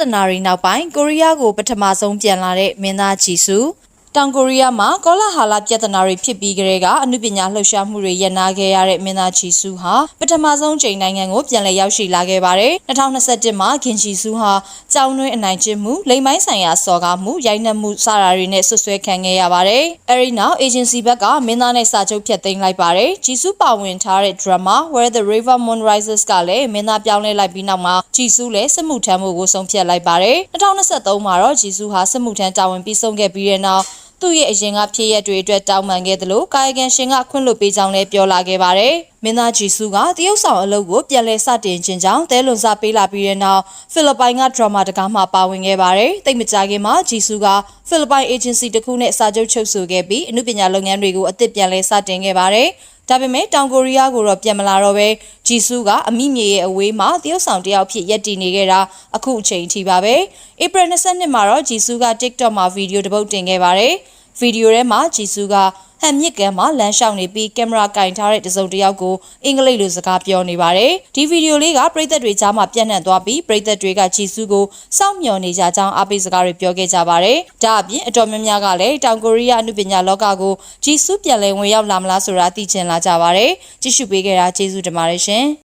ဿနာတွေနောက်ပိုင်းကိုရီးယားကိုပထမဆုံးပြန်လာတဲ့မင်းသားဂျီဆူ တောင်ကိုရီးယားမှာကောလာဟာလပြဿနာတွေဖြစ်ပြီးကတည်းကအမှုပညာလှုပ်ရှားမှုတွေရပ်နားခဲ့ရတဲ့မင်းသားဂျီဆူဟာပထမဆုံးချိန်နိုင်ငံကိုပြန်လည်ရောက်ရှိလာခဲ့ပါတယ်။2021မှာခင်ဂျီဆူဟာကြောင်းတွင်းအနိုင်ကျင့်မှုလိမ်မိုင်းဆိုင်ရာစော်ကားမှုရိုက်နှက်မှုစတာတွေနဲ့ဆွဆွဲခံခဲ့ရပါတယ်။အဲဒီနောက် agency ဘက်ကမင်းသားနဲ့စာချုပ်ဖြတ်သိမ်းလိုက်ပါတယ်။ဂျီဆူပါဝင်ထားတဲ့ drama Where the River Moon Rises ကလည်းမင်းသားပြောင်းလဲလိုက်ပြီးနောက်မှာဂျီဆူလည်းစစ်မှုထမ်းမှုကိုဆုံးဖြတ်လိုက်ပါတယ်။2023မှာတော့ဂျီဆူဟာစစ်မှုထမ်းတာဝန်ပြီးဆုံးခဲ့ပြီးတဲ့နောက် သူ့ရဲ့အရင်ကဖြစ်ရက်တွေအတွက်တောင်းပန်ခဲ့သလိုကာယကံရှင်ကခွင့်လွှတ်ပေးကြောင်းလည်းပြောလာခဲ့ပါတယ်။မင်းသားဂျီဆူကတရုတ်ဆောင်အလုပ်ကိုပြန်လည်စတင်ခြင်းကြောင့်တဲလွန်စာပေးလာပြီးတဲ့နောက်ဖိလစ်ပိုင်ကဒရမာတကားမှပါဝင်ခဲ့ပါတယ်။တိတ်မကြခင်မှာဂျီဆူကဖိလစ်ပိုင် agency တစ်ခုနဲ့စာချုပ်ချုပ်ဆိုခဲ့ပြီးအမှုပညာလုပ်ငန်းတွေကိုအသစ်ပြန်လည်စတင်ခဲ့ပါတယ်။ဒါပေမဲ့တောင်ကိုရီးယားကိုတော့ပြန်မလာတော့ပဲဂျီဆူကအမိမြေရဲ့အဝေးမှာတရုတ်ဆောင်တယောက်ဖြစ်ရပ်တည်နေခဲ့တာအခုအချိန်ထိပါပဲ။ဧပြီ22မှာတော့ဂျီဆူက TikTok မှာဗီဒီယိုတစ်ပုတ်တင်ခဲ့ပါတယ်။ ဗီဒီယိုထဲမှာဂျီဆူကဟန်မြစ်ကန်မှာလမ်းလျှောက်နေပြီးကင်မရာကင်ထားတဲ့တစုံတစ်ယောက်ကိုအင်္ဂလိပ်လိုစကားပြောနေပါတယ်။ဒီဗီဒီယိုလေးကပရိသတ်တွေကြားမှာပြန့်နှံ့သွားပြီးပရိသတ်တွေကဂျီဆူကိုစောင့်မျှော်နေကြကြောင်းအားပေးစကားတွေပြောခဲ့ကြပါတယ်။ဒါအပြင်အတော်များများကလည်းတောင်ကိုရီးယားအမှုပညာလောကကိုဂျီဆူပြန်လည်ဝင်ရောက်လာမလားဆိုတာသိချင်လာကြပါတယ်။ကြည့်ရှုပေးခဲ့တာကျေးဇူးတင်ပါတယ်ရှင်။